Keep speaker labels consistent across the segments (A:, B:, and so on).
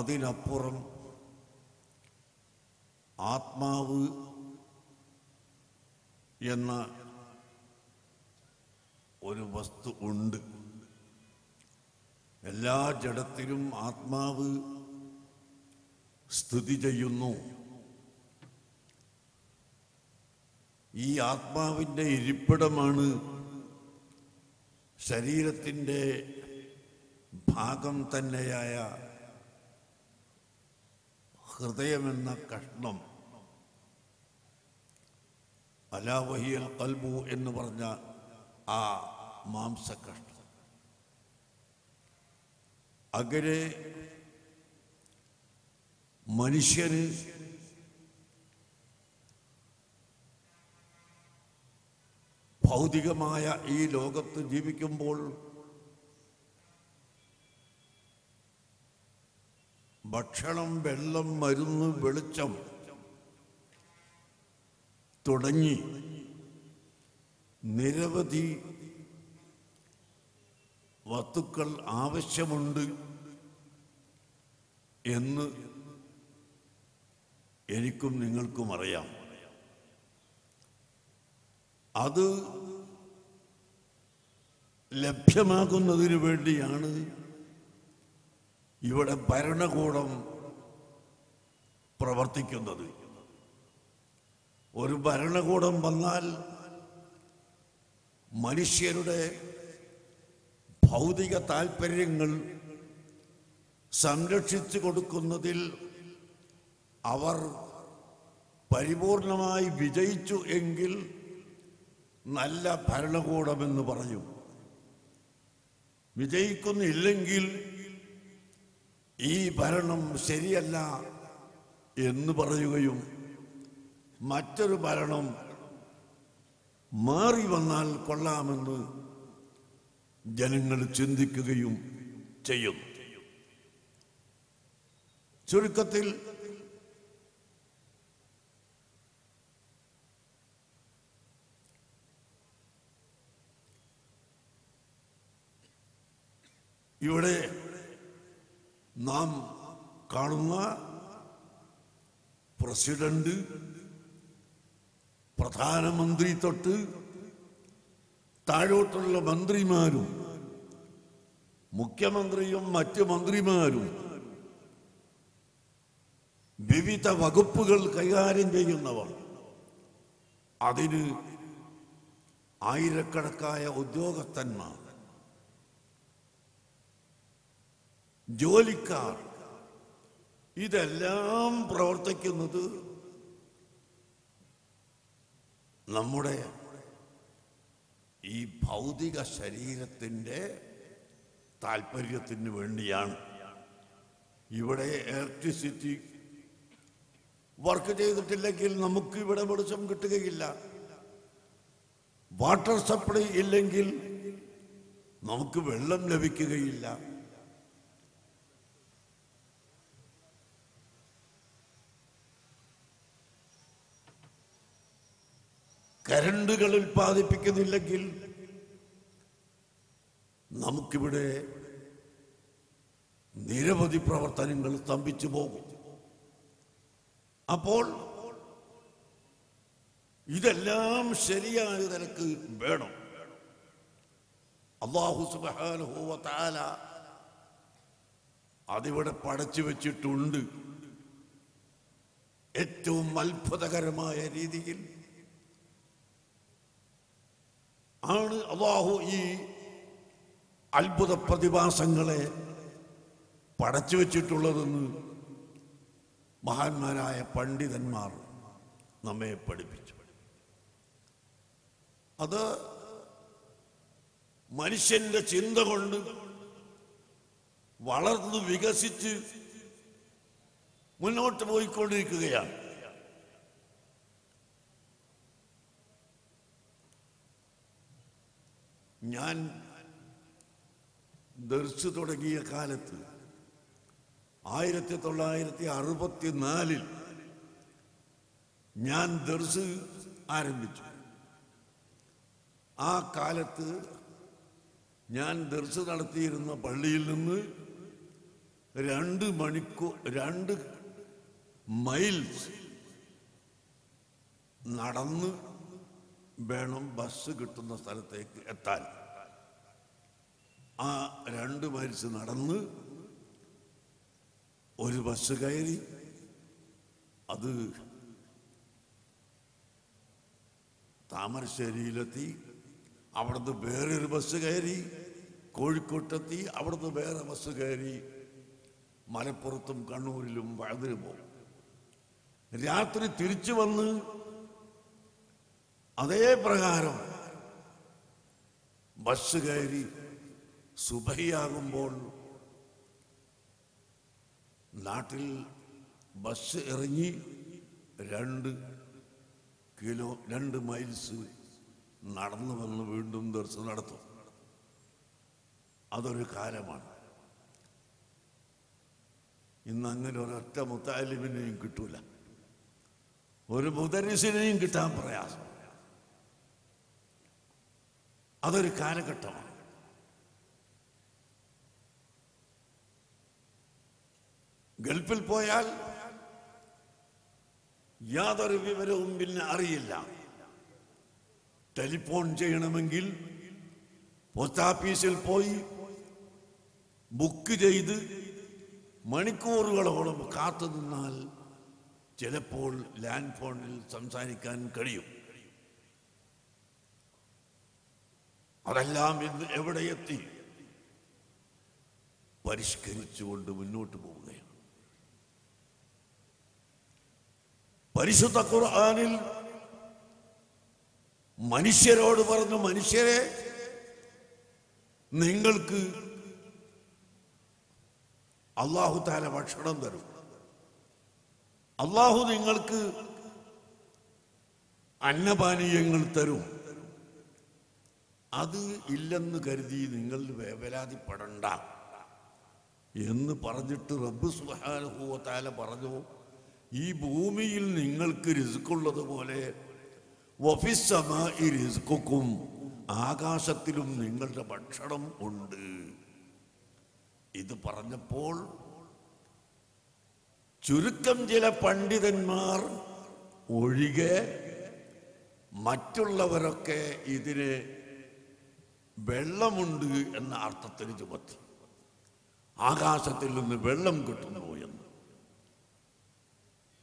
A: അതിനപ്പുറം ആത്മാവ് എന്ന ഒരു വസ്തു ഉണ്ട്. എല്ലാ ജഡത്തിലും ആത്മാവ് സ്ഥിതി ചെയ്യുന്നു. ഈ ആത്മാവിന്റെ ഇരിപ്പിടമാണ് ശരീരത്തിന്റെ ഭാഗം തന്നെയായ ഹൃദയമെന്ന കഷ്ണം. അലാവഹിയൽ കൽബു എന്ന് പറഞ്ഞ ആ മാംസ കഷ്ണം അകരെ മനുഷ്യന് ഭൗതികമായ ഈ ലോകത്ത് ജീവിക്കുമ്പോൾ ഭക്ഷണം വെള്ളം മരുന്ന് വെളിച്ചം തുടങ്ങി നിരവധി വസ്തുക്കൾ ആവശ്യമുണ്ട് എന്ന് എനിക്കും നിങ്ങൾക്കും അറിയാം. അത് ലഭ്യമാകുന്നതിന് വേണ്ടിയാണ് ഇവിടെ ഭരണകൂടം പ്രവർത്തിക്കുന്നത്. ഒരു ഭരണകൂടം വന്നാൽ മനുഷ്യരുടെ ഭൗതിക താൽപ്പര്യങ്ങൾ സംരക്ഷിച്ചു കൊടുക്കുന്നതിൽ അവർ പരിപൂർണമായി വിജയിച്ചു എങ്കിൽ നല്ല ഭരണകൂടമെന്ന് പറയും. വിജയിക്കുന്നില്ലെങ്കിൽ ഈ ഭരണം ശരിയല്ല എന്ന് പറയുകയും മറ്റൊരു ഭരണം മാറി വന്നാൽ കൊള്ളാമെന്ന് ജനങ്ങൾ ചിന്തിക്കുകയും ചെയ്യുന്നു. ചുരുക്കത്തിൽ ഇവിടെ നാം കാണുന്ന പ്രസിഡന്റ് പ്രധാനമന്ത്രി തൊട്ട് താഴോട്ടുള്ള മന്ത്രിമാരും മുഖ്യമന്ത്രിയും മറ്റ് മന്ത്രിമാരും വിവിധ വകുപ്പുകൾ കൈകാര്യം ചെയ്യുന്നവർ. അതിന് ആയിരക്കണക്കായ ഉദ്യോഗസ്ഥന്മാർ ജോലിക്കാർ. ഇതെല്ലാം പ്രവർത്തിക്കുന്നത് നമ്മുടെ ഈ ഭൗതിക ശരീരത്തിന്റെ താല്പര്യത്തിന് വേണ്ടിയാണ്. ഇവിടെ ഇലക്ട്രിസിറ്റി വർക്ക് ചെയ്തിട്ടില്ലെങ്കിൽ നമുക്ക് ഇവിടെ വെളിച്ചം കിട്ടുകയില്ല. വാട്ടർ സപ്ലൈ ഇല്ലെങ്കിൽ നമുക്ക് വെള്ളം ലഭിക്കുകയില്ല. കരണ്ടുകൾ ഉൽപ്പാദിപ്പിക്കുന്നില്ലെങ്കിൽ നമുക്കിവിടെ നിരവധി പ്രവർത്തനങ്ങൾ സ്തംഭിച്ചു പോകും. അപ്പോൾ ഇതെല്ലാം ശരിയായ നിലയ്ക്ക് വേണം. അള്ളാഹു സുബ്ഹാനഹു വ അതിവിടെ പടച്ചു വെച്ചിട്ടുണ്ട്. ഏറ്റവും അത്ഭുതകരമായ രീതിയിൽ ആണ് അള്ളാഹു ഈ അത്ഭുത പ്രതിഭാസങ്ങളെ പടച്ചു വച്ചിട്ടുള്ളതെന്ന് മഹാന്മാരായ പണ്ഡിതന്മാർ നമ്മെ പഠിപ്പിച്ചു. അത് മനുഷ്യന്റെ ചിന്ത കൊണ്ട് വളർന്നു വികസിച്ച് മുന്നോട്ട് പോയിക്കൊണ്ടിരിക്കുകയാണ്. ഞാൻ ദർശ് തുടങ്ങിയ കാലത്ത് ആയിരത്തി തൊള്ളായിരത്തി അറുപത്തിനാലിൽ ഞാൻ ദർസ് ആരംഭിച്ചു. ആ കാലത്ത് ഞാൻ ദർശ നടത്തിയിരുന്ന പള്ളിയിൽ നിന്ന് രണ്ട് മണിക്കൂർ രണ്ട് മൈൽസ് നടന്ന് വേണം ബസ് കിട്ടുന്ന സ്ഥലത്തേക്ക് എത്താൻ. ആ രണ്ട് മരിച്ച് നടന്ന് ഒരു ബസ് കയറി. അത് താമരശ്ശേരിയിലെത്തി അവിടുന്ന് വേറൊരു ബസ് കയറി. കോഴിക്കോട്ടെത്തി അവിടുന്ന് വേറെ ബസ് കയറി. മലപ്പുറത്തും കണ്ണൂരിലും വഴുതിന് പോകും. രാത്രി തിരിച്ചു വന്ന് അതേ പ്രകാരം ബസ് കയറി സുബഹിയാകുമ്പോൾ നാട്ടിൽ ബസ് ഇറങ്ങി രണ്ട് കിലോ രണ്ട് മൈൽസ് നടന്നു വന്ന് വീണ്ടും ദർശനം നടത്തും. അതൊരു കാലമാണ്. ഇന്ന് അങ്ങനെ ഒരൊറ്റ മുത്താലിമിനെയും കിട്ടൂല. ഒരു മുദരിസിനെയും കിട്ടാൻ പ്രയാസം. അതൊരു കാലഘട്ടമാണ്. ഗൾഫിൽ പോയാൽ യാതൊരു വിവരവും പിന്നെ അറിയില്ല. ടെലിഫോൺ ചെയ്യണമെങ്കിൽ പോസ്റ്റ് ഓഫീസിൽ പോയി ബുക്ക് ചെയ്ത് മണിക്കൂറുകളോളം കാത്തു നിന്നാൽ ചിലപ്പോൾ ലാൻഡ് ഫോണിൽ സംസാരിക്കാൻ കഴിയും. അതെല്ലാം ഇന്ന് എവിടെ എത്തി? പരിഷ്കരിച്ചുകൊണ്ട് മുന്നോട്ട് പോവുകയാണ്. പരിശുദ്ധ ഖുർആനിൽ മനുഷ്യരോട് പറഞ്ഞു മനുഷ്യരെ നിങ്ങൾക്ക് അള്ളാഹു താല ഭക്ഷണം തരും. അള്ളാഹു നിങ്ങൾക്ക് അന്നപാനീയങ്ങൾ തരും. അത് ഇല്ലെന്ന് കരുതി നിങ്ങൾ വേവലാതിപ്പെടണ്ട എന്ന് പറഞ്ഞിട്ട് റബ്ബ് സുഹാനുഭൂവത്താല പറഞ്ഞു ഈ ഭൂമിയിൽ നിങ്ങൾക്ക് റിസ്ക്കുള്ളത് പോലെ റിസ്ക്കും ആകാശത്തിലും നിങ്ങളുടെ ഭക്ഷണം ഉണ്ട്. ഇത് പറഞ്ഞപ്പോൾ ചുരുക്കം ചില പണ്ഡിതന്മാർ ഒഴികെ മറ്റുള്ളവരൊക്കെ ഇതിനെ വെള്ളമുണ്ട് എന്ന അർത്ഥത്തിൽ ചുമത്തി. ആകാശത്തിൽ നിന്ന് വെള്ളം കിട്ടുന്നു എന്ന്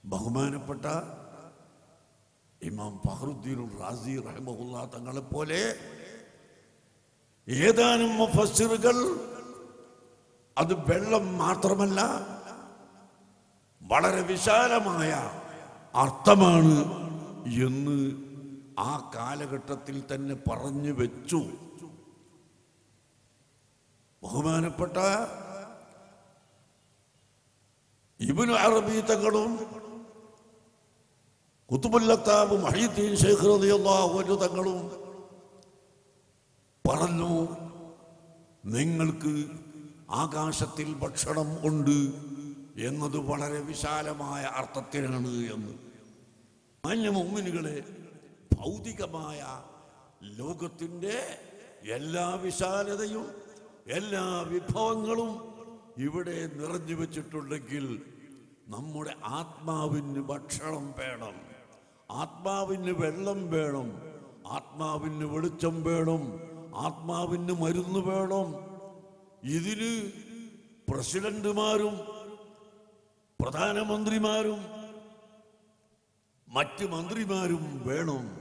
A: ബഹുമാനപ്പെട്ട ഇമാം ഫഹറുദ്ദീൻ റാസി റഹ്മുല്ല തങ്ങളെ പോലെ ഏതാനും മുഫസ്സിറുകൾ അത് വെള്ളം മാത്രമല്ല വളരെ വിശാലമായ അർത്ഥമാണ് എന്ന് ആ കാലഘട്ടത്തിൽ തന്നെ പറഞ്ഞു വെച്ചു. ബഹുമാനപ്പെട്ട ഇബിനു അറബി തങ്ങളും കുത്തുബുല്ലത്താബ് മഹീദ്ദീൻ ഷെയ്ഖ് അൻഹു തങ്ങളും പറഞ്ഞു നിങ്ങൾക്ക് ആകാശത്തിൽ ഭക്ഷണം ഉണ്ട് എന്നത് വളരെ വിശാലമായ അർത്ഥത്തിലാണ് എന്ന്. മാന്യ മുമ്മിനുകളെ ഭൗതികമായ ലോകത്തിന്റെ എല്ലാ വിശാലതയും എല്ലാ വിഭവങ്ങളും ഇവിടെ നിറഞ്ഞു വെച്ചിട്ടുണ്ടെങ്കിൽ നമ്മുടെ ആത്മാവിന് ഭക്ഷണം വേണം. ആത്മാവിന് വെള്ളം വേണം. ആത്മാവിന് വെളിച്ചം വേണം. ആത്മാവിന് മരുന്ന് വേണം. ഇതിന് പ്രസിഡന്റുമാരും പ്രധാനമന്ത്രിമാരും മറ്റ് മന്ത്രിമാരും വേണം.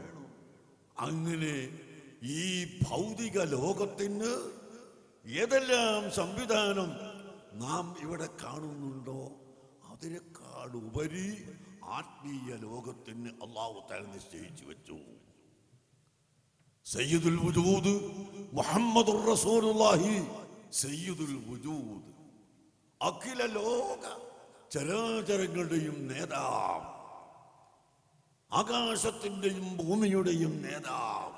A: അങ്ങനെ ഈ ഭൗതിക ലോകത്തിന് ഏതെല്ലാം സംവിധാനം നാം ഇവിടെ കാണുന്നുണ്ടോ അതിനേക്കാൾ ഉപരി ആത്മീയ ലോകത്തിന് അള്ളാഹു താൻ നിശ്ചയിച്ചു വെച്ചു. സയ്യിദുൽ വുജൂദ് മുഹമ്മദുർ റസൂലുള്ളാഹി. സയ്യിദുൽ വുജൂദ് അഖില ലോക ചരാചരങ്ങളുടെയും നേതാവ്. ആകാശത്തിന്റെയും ഭൂമിയുടെയും നേതാവ്.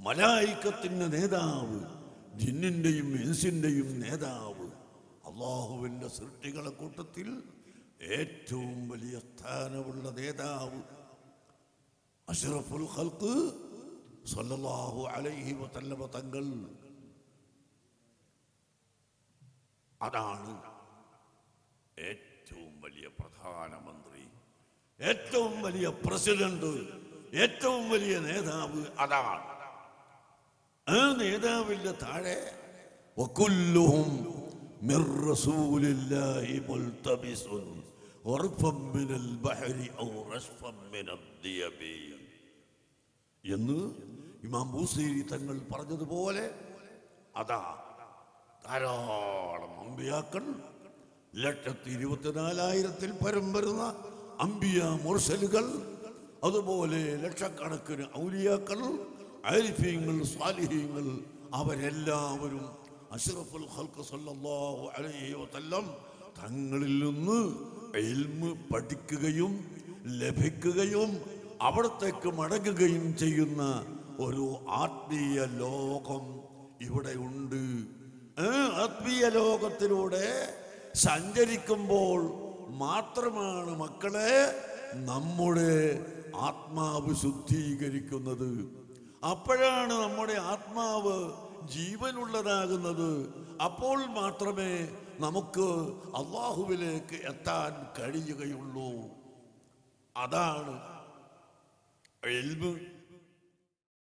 A: മലായിക്കത്തിന്റെ നേതാവ്. ജിന്നിന്റെയും മെൻസിന്റെയും നേതാവ് അള്ളാഹുവിന്റെ സൃഷ്ടികളെ കൂട്ടത്തിൽ ഏറ്റവും വലിയ സ്ഥാനമുള്ള നേതാവ് അഷറഫുൽ ഖൽക്ക് സല്ലല്ലാഹു അലൈഹി വസല്ലമ തങ്ങൾ. അതാണ് ഏറ്റവും വലിയ പ്രധാനമന്ത്രി ഏറ്റവും വലിയ പ്രസിഡന്റ് ഏറ്റവും വലിയ നേതാവ് അതാണ്. ഔ നേതാവിന്റെ താഴെ ദിയബി. എന്ന് ഇമാം തങ്ങൾ പറഞ്ഞതുപോലെ അതാ ധാരാളം അമ്പിയാക്കൾ ലക്ഷത്തി ഇരുപത്തിനാലായിരത്തിൽ പരം വരുന്ന അമ്പിയ മുർസലുകൾ അതുപോലെ ലക്ഷക്കണക്കിന് ഔലിയാക്കൾ ആരിഫീങ്ങൾ സ്വാലിഹീങ്ങൾ അവരെല്ലാവരും അഷ്റഫുൽ ഖൽഖ് സല്ലല്ലാഹു അലൈഹി വസല്ലം തങ്ങളിൽ നിന്ന് ഇൽമ് പഠിക്കുകയും ലഭിക്കുകയും അവിടത്തേക്ക് മടങ്ങുകയും ചെയ്യുന്ന ഒരു ആത്മീയ ലോകം ഇവിടെ ഉണ്ട്. ആത്മീയ ലോകത്തിലൂടെ സഞ്ചരിക്കുമ്പോൾ മാത്രമാണ് മക്കളെ നമ്മുടെ ആത്മാവ് ശുദ്ധീകരിക്കുന്നത്. അപ്പോഴാണ് നമ്മുടെ ആത്മാവ് ജീവനുള്ളതാകുന്നത്. അപ്പോൾ മാത്രമേ നമുക്ക് അള്ളാഹുവിലേക്ക് എത്താൻ കഴിയുകയുള്ളൂ. അതാണ് എൽമ്.